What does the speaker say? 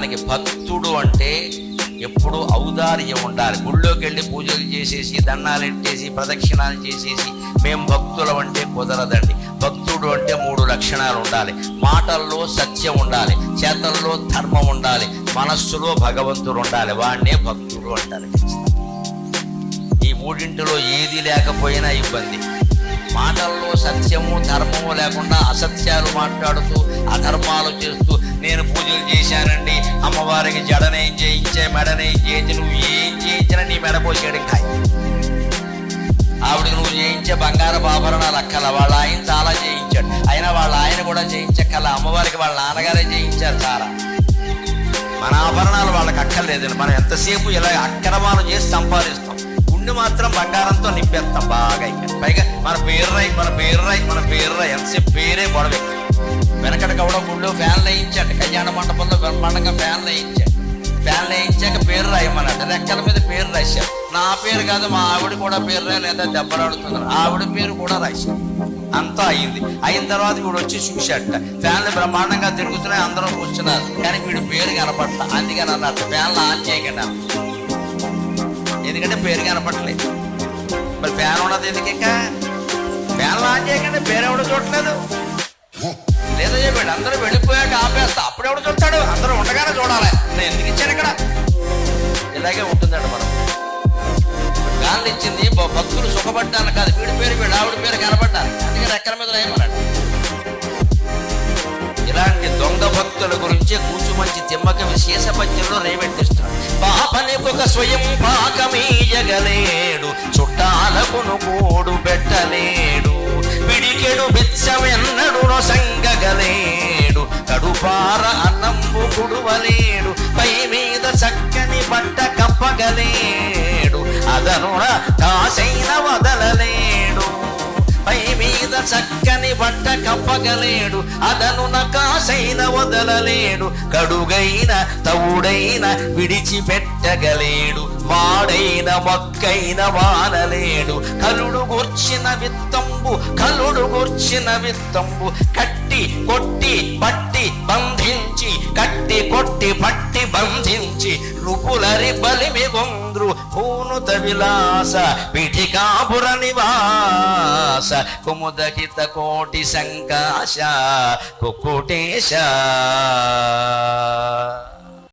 మనకి భక్తుడు అంటే ఎప్పుడు ఔదార్యం ఉండాలి. గుళ్ళోకి వెళ్ళి పూజలు చేసేసి దండాలు ఎట్టేసి ప్రదక్షిణాలు చేసేసి మేము భక్తులం అంటే కుదరదండి. భక్తుడు అంటే మూడు లక్షణాలు ఉండాలి. మాటల్లో సత్యం ఉండాలి. చేతల్లో ధర్మం ఉండాలి. మనస్సులో భగవంతుడు ఉండాలి. వాడినే భక్తుడు అంటారు. ఈ మూడింటిలో ఏది లేకపోయినా ఇబ్బంది. మాటల్లో సత్యము ధర్మము లేకుండా అసత్యాలు మాట్లాడుతూ అధర్మాలు చేస్తూ నేను పూజలు చేశానండి. అమ్మవారికి జడనేం చేయించే మెడనేం చేయించి నువ్వు ఏం చేయించినా నీ మెడ పోసేయడం ఖాయం ఆవిడకి నువ్వు చేయించే బంగారపు ఆభరణాలు అక్కల వాళ్ళ ఆయన చాలా చేయించాడు. అయినా వాళ్ళ ఆయన కూడా చేయించక్కల అమ్మవారికి వాళ్ళ నాన్నగారే చేయించారు చాలా. మన ఆభరణాలు వాళ్ళకి అక్కర్లేదండి. మనం ఎంతసేపు ఇలా అక్రమాలు చేసి సంపాదిస్తాం. గుండె మాత్రం బంగారంతో నింపేస్తాం మన రాయి మన పేరు రాయి మన పేరు రాయి ఎంతసేపు పేరే గొడవ. వెనకట కూడా గుళ్ళో ఫ్యాన్లు వేయించాడు. కళ్యాణ మండపంలో బ్రహ్మాండంగా ఫ్యాన్లు వేయించాడు. ఫ్యాన్లు వేయించాక పేరు రాయమన్నాడు. రెక్కల మీద పేరు రాశారు నా పేరు కాదు మా ఆవిడ కూడా పేరు రాయి లేదా దెబ్బలాడుతున్నారు ఆవిడ పేరు కూడా రాశారు అంతా అయింది. అయిన తర్వాత వీడు వచ్చి చూశాడట. ఫ్యాన్లు బ్రహ్మాండంగా తిరుగుతున్నాయి అందరూ కూర్చున్నారు. కానీ వీడు పేరు కనపడట అందుకని అన్నట్టు ఫ్యాన్లు ఆన్ చేయకండి. ఎందుకంటే పేరు కనపడలేదు మరి ఫ్యాన్ ఉన్నది ఎందుకు ఇంకా ఆన్ చేయకండి చూడలేదు లేదా చెప్పాడు అందరూ వెళ్ళిపోయాక ఆపేస్తా. అప్పుడెవడు చూస్తాడు? అందరూ ఉండగానే చూడాలి. నేను ఎందుకు ఇచ్చాను ఇక్కడ? ఇలాగే ఉంటుందండి మనం. గాలి ఇచ్చింది భక్తులు సుఖపడ్డాను కాదు. వీడి పేరు వీడు ఆవిడ పేరు కనబడ్డాను అందుకని ఎక్కల మీద ఏమన్నాడు ఇలాంటి దొంగ భక్తుల గురించి కూచుమంచి తిమ్మక విశేష పద్యంలో రేవెట్టిస్తున్నాడు. పాపనికొక స్వయం పాకమీయగలేడు. చుట్టాలకును కూడు పెట్టలేడు. నేడు బిచ్చమెన్నడు సంగగలేడు కడుపార అన్నంబు కుడువలేడు పై మీద చక్కని పంట కప్పగలేడు. అదనున కాసైన వదలలేడు. పై మీద చక్కని బట్ట కప్పగలేడు. అదను నకాసైన వదలలేడు. కడుగైన తవుడైన విడిచిపెట్టగలేడు. వాడైన మొక్కైన వానలేడు. కలుడు గూర్చిన విత్తంబు కలుడు గూర్చిన విత్తంబు. కట్టి కొట్టి పట్టి బంధించి కట్టి కొట్టి పట్టి బంధించి. రుపులరి బలిమి గొంద్రు పూనుత విలాస పిఠికాపుర నివాస. కుముదకిత కోటి సంకాశ కుకుటేశ